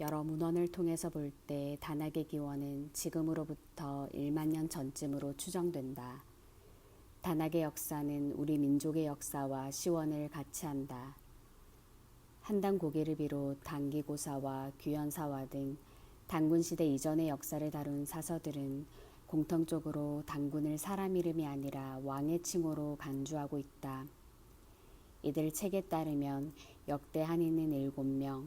여러 문헌을 통해서 볼 때 단학의 기원은 지금으로부터 1만 년 전쯤으로 추정된다. 단학의 역사는 우리 민족의 역사와 시원을 같이 한다. 한당 고기를 비롯 단기고사와 규현사와 등 단군 시대 이전의 역사를 다룬 사서들은 공통적으로 단군을 사람 이름이 아니라 왕의 칭호로 간주하고 있다. 이들 책에 따르면 역대 한인은 7명,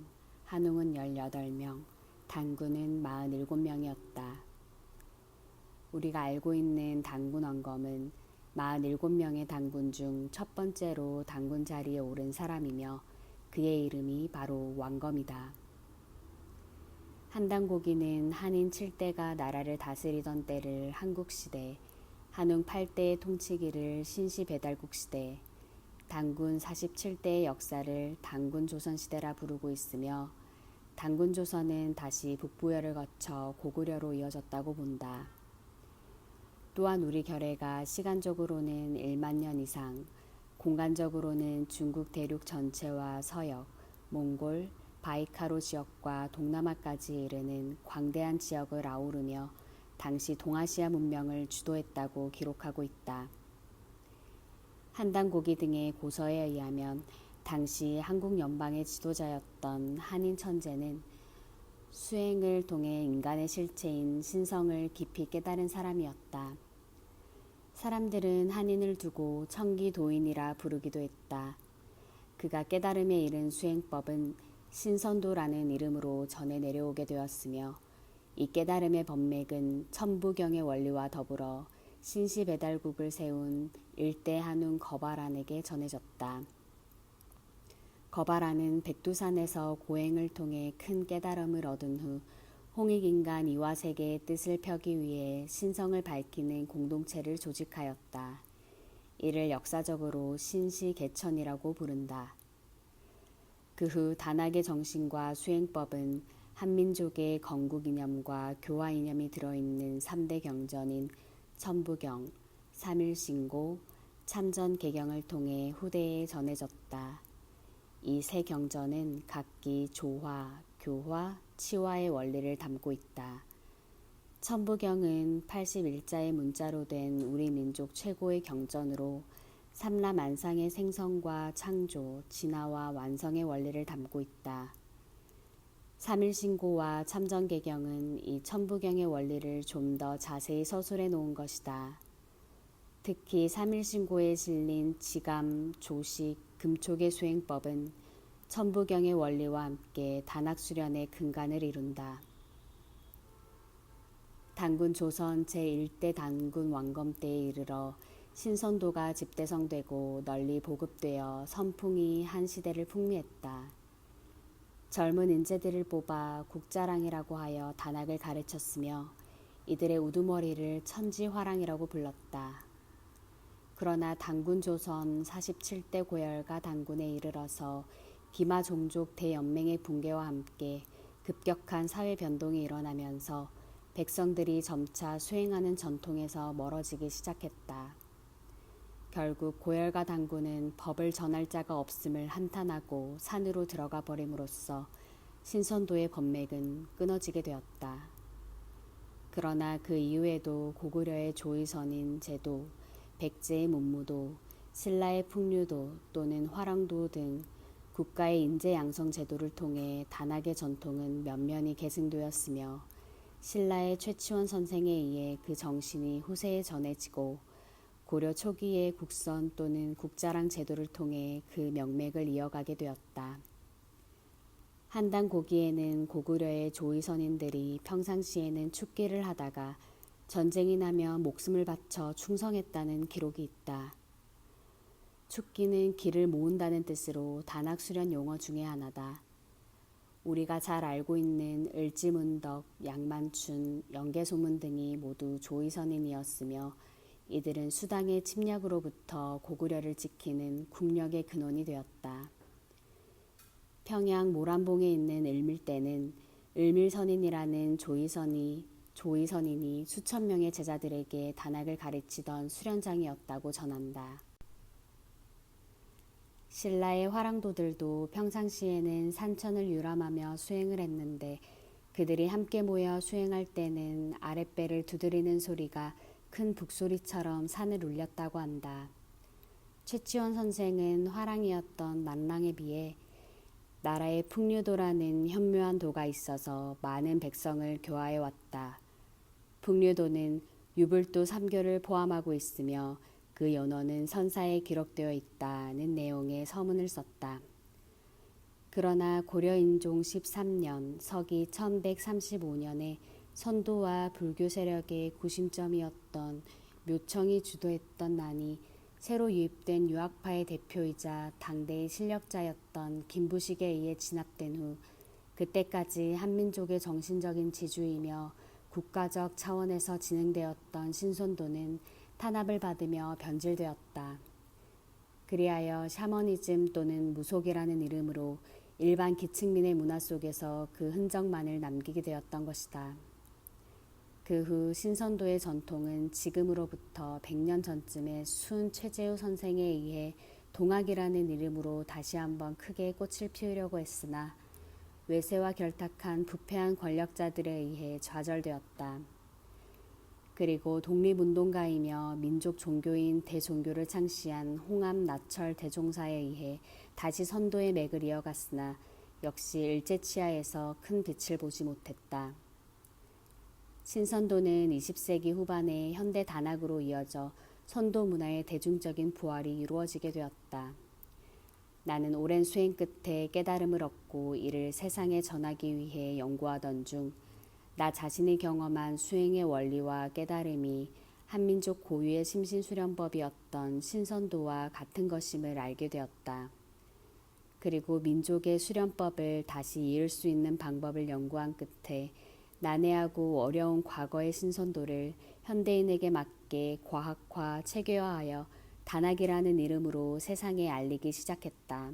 한웅은 18명, 단군은 47명이었다. 우리가 알고 있는 단군 원검은 47명의 단군 중 첫 번째로 단군 자리에 오른 사람이며 그의 이름이 바로 왕검이다. 한당고기는 한인 7대가 나라를 다스리던 때를 한국시대, 한웅 8대의 통치기를 신시배달국시대, 단군 47대의 역사를 단군 조선시대라 부르고 있으며 단군 조선은 다시 북부여를 거쳐 고구려로 이어졌다고 본다. 또한 우리 결해가 시간적으로는 1만 년 이상, 공간적으로는 중국 대륙 전체와 서역, 몽골, 바이카로 지역과 동남아까지 이르는 광대한 지역을 아우르며 당시 동아시아 문명을 주도했다고 기록하고 있다. 한당고기 등의 고서에 의하면 당시 한국 연방의 지도자였던 한인 천재는 수행을 통해 인간의 실체인 신성을 깊이 깨달은 사람이었다. 사람들은 한인을 두고 청기도인이라 부르기도 했다. 그가 깨달음에 이른 수행법은 신선도라는 이름으로 전해 내려오게 되었으며 이 깨달음의 법맥은 천부경의 원리와 더불어 신시 배달국을 세운 일대 한웅 거바란에게 전해졌다. 거바란은 백두산에서 고행을 통해 큰 깨달음을 얻은 후 홍익인간 이화세계의 뜻을 펴기 위해 신성을 밝히는 공동체를 조직하였다. 이를 역사적으로 신시 개천이라고 부른다. 그 후 단학의 정신과 수행법은 한민족의 건국 이념과 교화 이념이 들어있는 3대 경전인 천부경, 삼일신고, 참전개경을 통해 후대에 전해졌다. 이 세 경전은 각기 조화, 교화, 치화의 원리를 담고 있다. 천부경은 81자의 문자로 된 우리 민족 최고의 경전으로 삼라만상의 생성과 창조, 진화와 완성의 원리를 담고 있다. 삼일신고와 참전개경은 이 천부경의 원리를 좀 더 자세히 서술해 놓은 것이다. 특히 삼일신고에 실린 지감, 조식, 금촉의 수행법은 천부경의 원리와 함께 단학수련의 근간을 이룬다. 단군 조선 제1대 단군 왕검 때에 이르러 신선도가 집대성되고 널리 보급되어 선풍이 한 시대를 풍미했다. 젊은 인재들을 뽑아 국자랑이라고 하여 단학을 가르쳤으며 이들의 우두머리를 천지화랑이라고 불렀다. 그러나 단군 조선 47대 고열과 단군에 이르러서 기마 종족 대연맹의 붕괴와 함께 급격한 사회 변동이 일어나면서 백성들이 점차 수행하는 전통에서 멀어지기 시작했다. 결국 고열과 당군은 법을 전할 자가 없음을 한탄하고 산으로 들어가 버림으로써 신선도의 법맥은 끊어지게 되었다. 그러나 그 이후에도 고구려의 조의선인 제도, 백제의 문무도, 신라의 풍류도 또는 화랑도 등 국가의 인재 양성 제도를 통해 단학의 전통은 면면이 계승되었으며 신라의 최치원 선생에 의해 그 정신이 후세에 전해지고 고려 초기의 국선 또는 국자랑 제도를 통해 그 명맥을 이어가게 되었다. 한당 고기에는 고구려의 조의선인들이 평상시에는 축기를 하다가 전쟁이 나면 목숨을 바쳐 충성했다는 기록이 있다. 축기는 길을 모은다는 뜻으로 단학 수련 용어 중의 하나다. 우리가 잘 알고 있는 을지문덕, 양만춘, 연개소문 등이 모두 조의선인이었으며 이들은 수당의 침략으로부터 고구려를 지키는 국력의 근원이 되었다. 평양 모란봉에 있는 을밀대는 을밀선인이라는 조의선이 조의선인이 수천 명의 제자들에게 단학을 가르치던 수련장이었다고 전한다. 신라의 화랑도들도 평상시에는 산천을 유람하며 수행을 했는데 그들이 함께 모여 수행할 때는 아랫배를 두드리는 소리가 큰 북소리처럼 산을 울렸다고 한다. 최치원 선생은 화랑이었던 만랑에 비해 나라에 풍류도라는 현묘한 도가 있어서 많은 백성을 교화해 왔다. 풍류도는 유불도 3교를 포함하고 있으며 그 연원은 선사에 기록되어 있다는 내용의 서문을 썼다. 그러나 고려인종 13년 서기 1135년에 선도와 불교 세력의 구심점이었던 묘청이 주도했던 난이 새로 유입된 유학파의 대표이자 당대의 실력자였던 김부식에 의해 진압된 후 그때까지 한민족의 정신적인 지주이며 국가적 차원에서 진행되었던 신선도는 탄압을 받으며 변질되었다. 그리하여 샤머니즘 또는 무속이라는 이름으로 일반 기층민의 문화 속에서 그 흔적만을 남기게 되었던 것이다. 그 후 신선도의 전통은 지금으로부터 100년 전쯤에 순 최재우 선생에 의해 동학이라는 이름으로 다시 한번 크게 꽃을 피우려고 했으나 외세와 결탁한 부패한 권력자들에 의해 좌절되었다. 그리고 독립운동가이며 민족 종교인 대종교를 창시한 홍암 나철 대종사에 의해 다시 선도의 맥을 이어갔으나 역시 일제치하에서 큰 빛을 보지 못했다. 신선도는 20세기 후반에 현대 단학으로 이어져 선도 문화의 대중적인 부활이 이루어지게 되었다. 나는 오랜 수행 끝에 깨달음을 얻고 이를 세상에 전하기 위해 연구하던 중 나 자신이 경험한 수행의 원리와 깨달음이 한민족 고유의 심신수련법이었던 신선도와 같은 것임을 알게 되었다. 그리고 민족의 수련법을 다시 이을 수 있는 방법을 연구한 끝에 난해하고 어려운 과거의 신선도를 현대인에게 맞게 과학화, 체계화하여 단학이라는 이름으로 세상에 알리기 시작했다.